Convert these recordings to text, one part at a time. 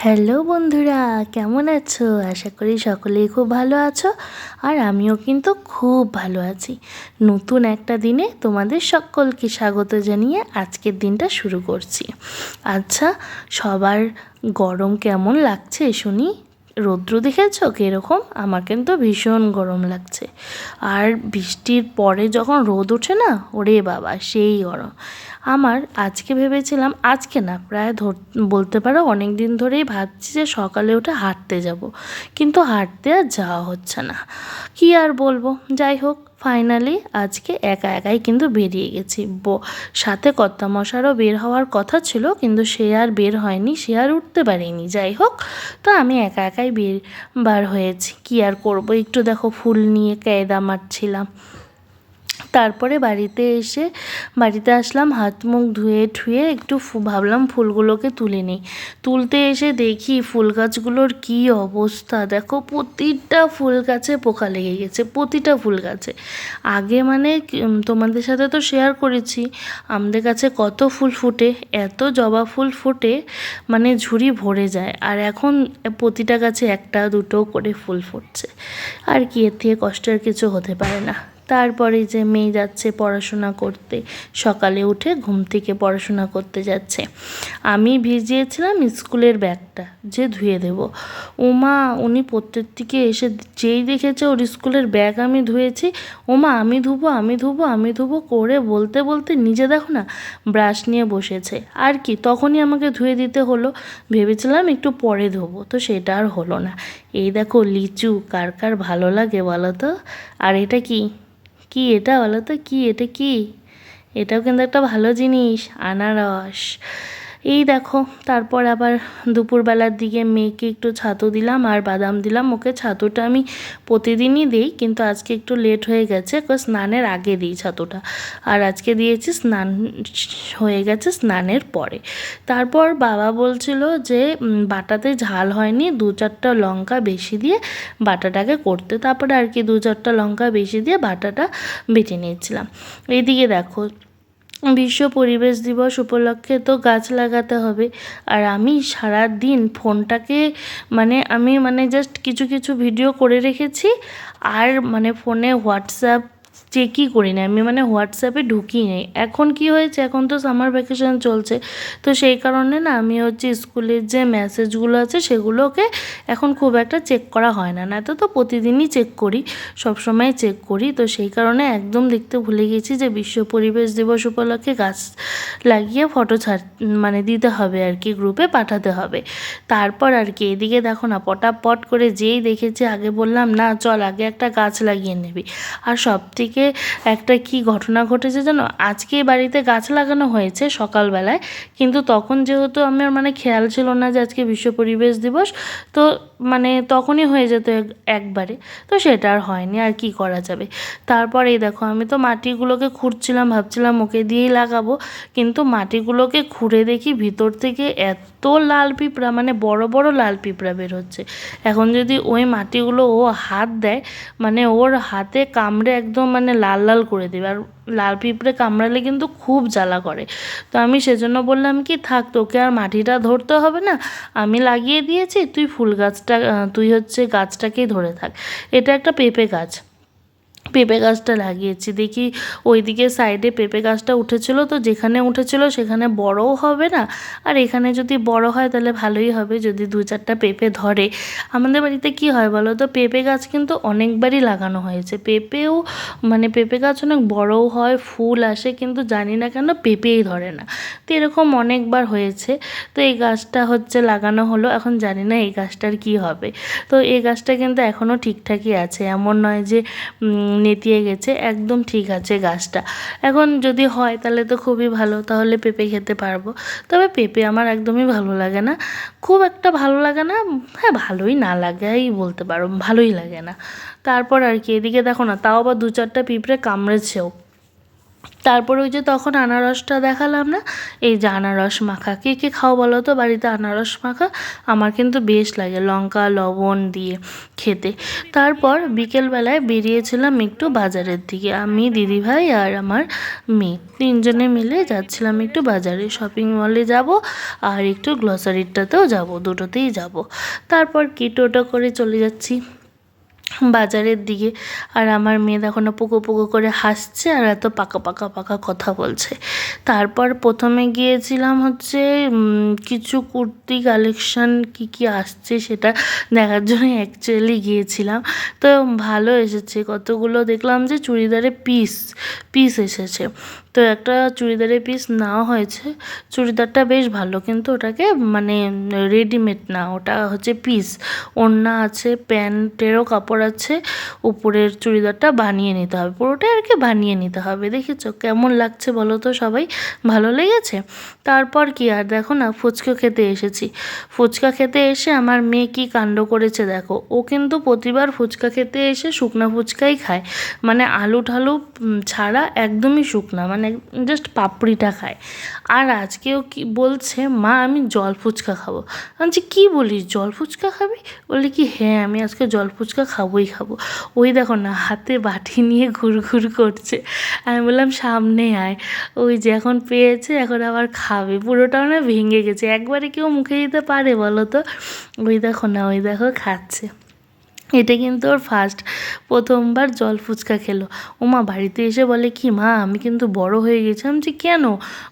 Hello বন্ধুরা, কেমন আছো? আশা করি সকলেই খুব ভালো আছো আর আমিও কিন্তু খুব ভালো আছি। নতুন একটা দিনে তোমাদের সকলকে স্বাগত জানিয়ে আজকের দিনটা শুরু করছি। আচ্ছা সবার গরম কেমন লাগছে শুনি? রৌদ্র দেখেছ? কীরকম? আমার কিন্তু ভীষণ গরম লাগছে। আর বৃষ্টির পরে যখন রোদ ওঠে না, ওরে বাবা, সেই গরম। আমার আজকে ভেবেছিলাম, আজকে না, প্রায় ধর, বলতে পারো অনেক দিন ধরেই ভাবছি যে সকালে উঠে হাঁটতে যাব। কিন্তু হাঁটতে আর যাওয়া হচ্ছে না। কি আর বলব? যাই হোক ফাইনালি আজকে একা একাই কিন্তু বেরিয়ে গেছি। সাথে কর্তামশারও বের হওয়ার কথা ছিল, কিন্তু সে আর বের হয়নি, সে আর উঠতে পারেনি। যাই হোক, তো আমি একা একাই বের, বার হয়েছি। কি আর করব? একটু দেখো, ফুল নিয়ে কায়দা মারছিলাম তারপরে বাড়িতে এসে বাড়িতে আসলাম, হাত মুখ ধুয়ে ঠুয়ে একটু ভাবলাম ফুলগুলোকে তুলে নিই। তুলতে এসে দেখি ফুল গাছগুলোর কী অবস্থা। দেখো প্রতিটা ফুল গাছে পোকা লেগে গেছে, প্রতিটা ফুল গাছে। আগে মানে তোমাদের সাথে তো শেয়ার করেছি, আমাদের কাছে কত ফুল ফুটে, এত জবা ফুল ফুটে মানে ঝুড়ি ভরে যায়। আর এখন প্রতিটা গাছে একটা দুটো করে ফুল ফুটছে। আর কি, এর থেকে কষ্টের কিছু হতে পারে না। তারপরে যে মেয়ে যাচ্ছে পড়াশোনা করতে, সকালে উঠে ঘুম থেকে পড়াশোনা করতে যাচ্ছে। আমি ভিজিয়েছিলাম স্কুলের ব্যাগটা, যে ধুয়ে দেব। ওমা উনি প্রত্যেক দিকে এসে যেই দেখেছে ওর স্কুলের ব্যাগ আমি ধুয়েছি। ওমা আমি ধুবো আমি ধুবো আমি ধুবো করে বলতে বলতে নিজে দেখো না, ব্রাশ নিয়ে বসেছে। আর কি, তখনই আমাকে ধুয়ে দিতে হলো। ভেবেছিলাম একটু পরে ধোবো, তো সেটা আর হলো না। এই দেখো, লিচু, কার কার ভালো লাগে বলো তো? আর এটা কি? কি এটা বলো তো? কী? এটা কি? এটাও কিন্তু একটা ভালো জিনিস। আনারস। এই দেখো, তারপর আবার দুপুরবেলার দিকে মেয়েকে একটু ছাতু দিলাম আর বাদাম দিলাম। ওকে ছাতুটা আমি প্রতিদিনই দিই, কিন্তু আজকে একটু লেট হয়ে গেছে স্নানের আগে দিই ছাতুটা। আর আজকে দিয়েছি স্নান, হয়ে গেছে স্নানের পরে। তারপর বাবা বলছিল যে বাটাতে ঝাল হয়নি, দু চারটা লঙ্কা বেশি দিয়ে বাটাটাকে করতে। তারপরে আর কি দু চারটা লঙ্কা বেশি দিয়ে বাটাটা বেটে নিয়েছিলাম। এইদিকে দেখো বিশ্ব পরিবেশ দিবস উপলক্ষে তো গাছ লাগাতে হবে। আর আমি সারা দিন ফোনটাকে মানে আমি মানে জাস্ট কিছু কিছু ভিডিও করে রেখেছি। আর মানে ফোনে হোয়াটসঅ্যাপ চেকই করি না আমি মানে হোয়াটসঅ্যাপে ঢুকি নেই। এখন কি হয়েছে? এখন তো সামার ভ্যাকেশন চলছে। তো সেই কারণে না, আমি হচ্ছে স্কুলের যে মেসেজগুলো আছে, সেগুলোকে এখন খুব একটা চেক করা হয় না। না তো তো প্রতিদিনই চেক করি, সবসময় চেক করি। তো সেই কারণে একদম দেখতে ভুলে গেছি যে বিশ্ব পরিবেশ দিবস উপলক্ষে গাছ লাগিয়ে ফটো ছাড় মানে দিতে হবে আর কি গ্রুপে পাঠাতে হবে। তারপর আর কি, এদিকে দেখো না, পটাপট করে যেই দেখেছি, আগে বললাম, না, চল, আগে একটা গাছ লাগিয়ে নিবি। আর সব থেকে আজকে একটা কি ঘটনা ঘটেছে জানো? আজকে বাড়িতে গাছ লাগানো হয়েছে সকালবেলায়। কিন্তু তখন যেহেতু আমার মানে খেয়াল ছিল না যে আজকে বিশ্ব পরিবেশ দিবস, তো মানে তখনই হয়ে যেত একবারে। তো সেটা আর হয়নি, আর কি করা যাবে? তারপর দেখো, আমি তো মাটিগুলোকে খুঁড়ছিলাম, ভাবছিলাম ওকে দিয়েই লাগাবো। কিন্তু মাটিগুলোকে খুঁড়ে দেখি ভিতর থেকে এত লাল পিঁপড়া মানে বড় বড় লাল পিঁপড়া বের হচ্ছে। এখন যদি ওই মাটিগুলো ও হাত দেয় মানে ওর হাতে কামড়ে একদম মানে লাল লাল করে দেবে। আর লাল পিঁপড়ে কামড়ালে কিন্তু খুব জ্বালা করে। তো আমি সেজন্য বললাম কি, থাক তোকে আর মাটিটা ধরতে হবে না। আমি লাগিয়ে দিয়েছি, তুই ফুল গাছটা তুই হচ্ছে গাছটাকেই ধরে থাক। এটা একটা পেঁপে গাছ। পেঁপে গাছটা লাগিয়েছি। দেখি ওই ওইদিকে সাইডে পেঁপে গাছটা উঠেছিল তো যেখানে উঠেছিল সেখানে বড়ও হবে না। আর এখানে যদি বড় হয় তাহলে ভালোই হবে যদি দু চারটা পেঁপে ধরে। আমাদের বাড়িতে কি হয় বলো তো? পেঁপে গাছ কিন্তু অনেকবারই লাগানো হয়েছে। পেঁপেও মানে পেঁপে গাছ অনেক বড়ও হয়, ফুল আসে কিন্তু জানি না কেন পেঁপেই ধরে না। তো এরকম অনেকবার হয়েছে। তো এই গাছটা হচ্ছে লাগানো হলো। এখন জানি না এই গাছটার কি হবে। তো এই গাছটা কিন্তু এখনও ঠিকঠাকই আছে। এমন নয় যে নেতিয়ে গেছে, একদম ঠিক আছে গাছটা। এখন যদি হয় তাহলে তো খুবই ভালো, তাহলে পেঁপে খেতে পারব। তবে পেঁপে আমার একদমই ভালো লাগে না। খুব একটা ভালো লাগে না হ্যাঁ ভালোই না লাগাই বলতে পারো, ভালোই লাগে না। তারপর আর কি, এদিকে দেখো না, তাও আবার দু চারটা পিঁপড়ে কামড়েছেও। তারপর ওই যে তখন আনারসটা দেখালাম না, এই যে আনারস মাখা। কে কে খাও বলো তো? বাড়িতে আনারস মাখা আমার কিন্তু বেশ লাগে লঙ্কা, লবণ দিয়ে খেতে। তারপর বিকেলবেলায় বেরিয়েছিলাম একটু বাজারের দিকে। আমি দিদিভাই আর আমার মেয়ে তিনজনে মিলে যাচ্ছিলাম একটু বাজারে। শপিং মলে যাব আর একটু গ্লসারিটাতেও যাব, দুটোতেই যাব। তারপর কি টোটো করে চলে যাচ্ছি। বাজারের দিকে। আর আমার মেয়ে দেখো না পুকো পুকো করে হাসছে আর এত পাকা পাকা পাকা কথা বলছে। তারপর প্রথমে গিয়েছিলাম হচ্ছে কিছু কুর্তি কালেকশন কি কি আসছে সেটা দেখার জন্য অ্যাকচুয়ালি গিয়েছিলাম। তো ভালো এসেছে। কতগুলো দেখলাম যে চুড়িদারের পিস পিস এসেছে। তো একটা চুড়িদারের পিস নেওয়া হয়েছে। চুড়িদারটা বেশ ভালো, কিন্তু ওটাকে মানে রেডিমেড না, ওটা হচ্ছে পিস ওড়না আছে, প্যান্টেরও কাপড় আছে, উপরের চুড়িদারটা বানিয়ে নিতে হবে, পুরোটাই আর কি বানিয়ে নিতে হবে, দেখেছ? কেমন লাগছে বলো তো সবাই, ভালো লেগেছে? তারপর কি আর, দেখো না, ফুচকা খেতে এসেছি। ফুচকা খেতে এসে আমার মেয়ে কি কাণ্ড করেছে দেখো, ও কিন্তু প্রতিবার ফুচকা খেতে এসে শুকনো ফুচকাই খায়। মানে আলু ঠালু ছাড়া একদমই শুকনা মানে জাস্ট পাপড়িটা খায়। আর আজকেও কি বলছে, মা, আমি জল ফুচকা খাব। আমি কী বলিস, জল ফুচকা খাবি? বললি কি হ্যাঁ আমি আজকে জল ফুচকা খাবোই খাব। ওই দেখো না, হাতে বাটি নিয়ে ঘুরঘুর করছে। আমি বললাম, সামনে আয়। ওই যে এখন পেয়েছে, এখন আবার খাবে। পুরোটাও না ভেঙে গেছে। একবারে কেউ মুখে দিতে পারে বলো তো? ওই দেখো না, ওই দেখো, খাচ্ছে। এটা কিন্তু ওর ফার্স্ট প্রথমবার জল ফুচকা খেলো। ওমা বাড়িতে এসে বলে কি মা আমি কিন্তু বড় হয়ে গেছি আমি বলছি, কেন?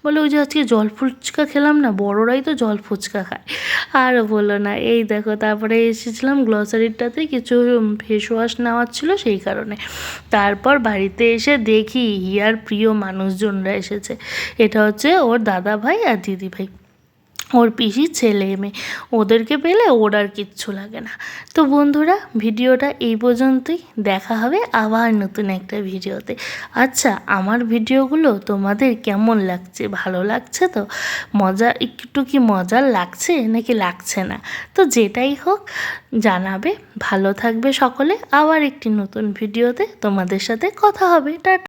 বলে ওই যে আজকে জল ফুচকা খেলাম না বড়রাই তো জল ফুচকা খায়। আর বলো না এই দেখো তারপরে এসেছিলাম গ্লসারিটাতে কিছু ফেস ওয়াশ নেওয়ার ছিল সেই কারণে। তারপর বাড়িতে এসে দেখি হিয়ার প্রিয় মানুষজনরা এসেছে। এটা হচ্ছে ওর দাদা ভাই আর দিদি ভাই ওর পিসি ছেলে মেয়ে, ওদেরকে পেলে ওর আর কিচ্ছু লাগে না। তো বন্ধুরা, ভিডিওটা এই পর্যন্তই। দেখা হবে আবার নতুন একটা ভিডিওতে। আচ্ছা আমার ভিডিওগুলো তোমাদের কেমন লাগছে? ভালো লাগছে তো? মজা, একটু কি মজার লাগছে নাকি লাগছে না? তো যেটাই হোক, জানাবে। ভালো থাকবে সকলে। আবার একটি নতুন ভিডিওতে তোমাদের সাথে কথা হবে। টাটা।